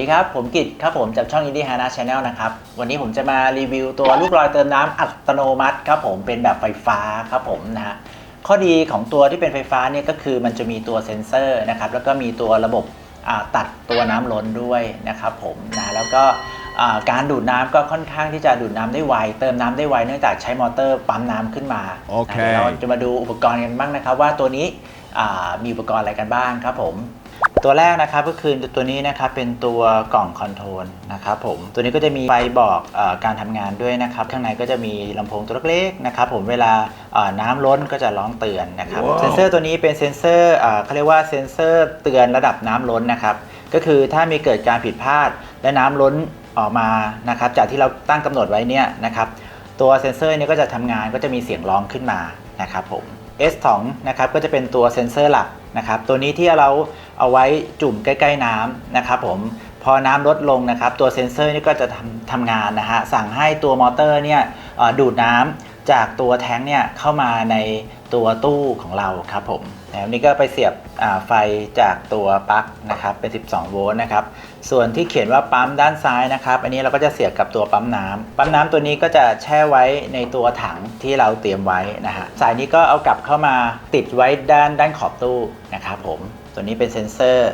ดีครับ ผมกิตครับผมจากช่อง Indie Hana Channel นะครับ วันนี้ผมจะมารีวิวตัวลูกลอยเติมน้ำอัตโนมัติครับผมเป็นแบบไฟฟ้าครับผมนะฮะข้อดีของตัวที่เป็นไฟฟ้าเนี่ยก็คือมันจะมีตัวเซ็นเซอร์นะครับแล้วก็มีตัวระบบอ่าตัดตัวน้ำล้นด้วยนะครับผมนะแล้วก็อ่าการดูดน้ำก็ค่อนข้างที่จะดูดน้ำได้ไว เติมน้ำได้ไวเนื่องจากใช้มอเตอร์ปั๊มน้ำขึ้นมาโอเคนะเดี๋ยวเราจะมาดูอุปกรณ์กันบ้างนะครับ ว่าตัวนี้อ่ามีอุปกรณ์อะไรกันบ้างครับผม ตัวแรกนะครับก็คือตัวนี้นะครับเป็นตัวกล่องคอนโทรลนะครับผมตัวนี้ก็จะมีไฟบอกเออการทำงานด้วยนะครับข้างในก็จะมีลำโพงตัวเล็กๆนะครับผมเวลาเอ่อน้ำล้นก็จะร้องเตือนนะครับว้าวเซนเซอร์ตัวนี้เป็นเซนเซอร์เอ่อเขาเรียกว่าเซนเซอร์เตือนระดับน้ำล้นนะครับก็คือถ้ามีเกิดการผิดพลาดและน้ำล้นออกมานะครับจากที่เราตั้งกำหนดไว้เนี่ยนะครับตัวเซนเซอร์เนี่ยก็จะทำงานก็จะมีเสียงร้องขึ้นมานะครับผม S2 นะครับก็จะเป็นตัวเซ็นเซอร์หลัก นะครับตัวนี้ที่เราเอาไว้จุ่มใกล้ ๆน้ำนะครับผมพอน้ำลดลงนะครับตัวเซ็นเซอร์นี่ก็จะทำทำงานนะฮะสั่งให้ตัวมอเตอร์เนี่ยดูดน้ำ จากตัวแท้งเนี่ยเข้ามาในตัวตู้ของเราครับผมแล้วนี่ก็ไปเสียบไฟจากตัวปลั๊กนะครับเป็น 12 โวลต์นะครับส่วนที่เขียนว่าปั๊มด้านซ้ายนะครับ อันนี้เราก็จะเสียบกับตัวปั๊มน้ำปั๊มน้ำตัวนี้ก็จะแช่ไว้ในตัวถังที่เราเตรียมไว้นะฮะสายนี้ก็เอากลับเข้ามาติดไว้ด้านด้านขอบตู้นะครับผมตัวนี้เป็นเซ็นเซอร์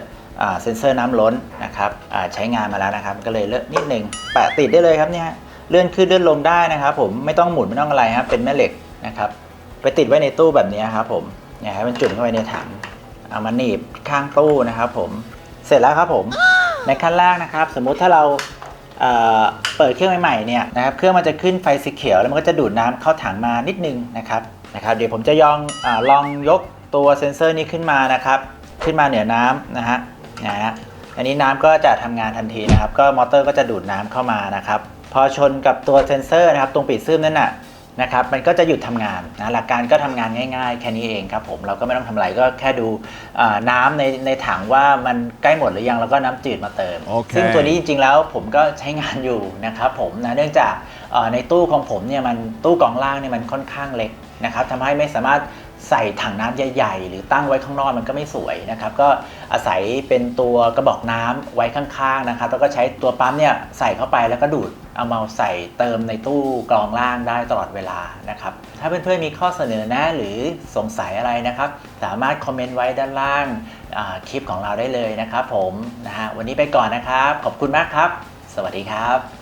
เซ็นเซอร์น้ำล้นนะครับใช้งานมาแล้วนะครับ ก็เลยเลอะนิดหนึ่งแปะติดได้เลยครับเนี่ย เลื่อนขึ้นเลื่อนลงได้นะครับ ผมไม่ต้องหมุนไม่ต้องอะไรครับเป็นแม่เหล็กนะครับ ไปติดไว้ในตู้แบบนี้ครับผมเนี่ยให้มันจุ่มเข้าไปในถังเอามาหนีบข้างตู้นะครับ ผมเสร็จแล้วครับผมในขั้นแรกนะครับ สมมุติถ้าเราเเปิดเครื่องใหม่ๆเนี่ยนะครับเครื่องมันจะขึ้นไฟสีเขียวแล้วมันก็จะดูดน้ำเข้าถังมานิดนึงนะครับนะครับ เดี๋ยวผมจะยองอลองยกตัวเซ็นเซอร์นี้ขึ้นมานะครับ ขึ้นมาเหนือน้ำนะฮะนะฮะ อันนี้น้ำก็จะทำงานทันทีนะครับ ก็มอเตอร์ก็จะดูดน้ำเข้ามานะครับพอชนกับตัวเซ็นเซอร์นะครับ ตรงปีกซึมนั่นน่ะนะครับมันก็จะหยุดทำงานนะหลักการก็ทำงานง่ายๆ แค่นี้เองครับผมเราก็ไม่ต้องทำอะไรก็แค่ดูอ่าน้ำในในถังว่ามันใกล้หมดหรือยังแล้วก็น้ำจืดมาเติมโอเคซึ่งตัวนี้จริงๆแล้วผมก็ใช้งานอยู่นะครับผมนะเนื่องจากเอ่อในตู้ของผมเนี่ยมันตู้กล่องล่างเนี่ยมันค่อนข้างเล็กนะครับทำให้ไม่สามารถ ใส่ถังน้ำใหญ่ๆ หรือตั้งไว้ข้างนอกมันก็ไม่สวยนะครับก็อาศัยเป็นตัวกระบอกน้ำไว้ข้างๆนะครับแล้วก็ใช้ตัวปั๊มเนี่ยใส่เข้าไปแล้วก็ดูดเอามาใส่เติมในตู้กรองล่างได้ตลอดเวลานะครับถ้าเพื่อนๆมีข้อเสนอแนะหรือสงสัยอะไรนะครับ สามารถคอมเมนต์ไว้ด้านล่างคลิปของเราได้เลยนะครับผมนะฮะวันนี้ไปก่อนนะครับ ขอบคุณมากครับ สวัสดีครับ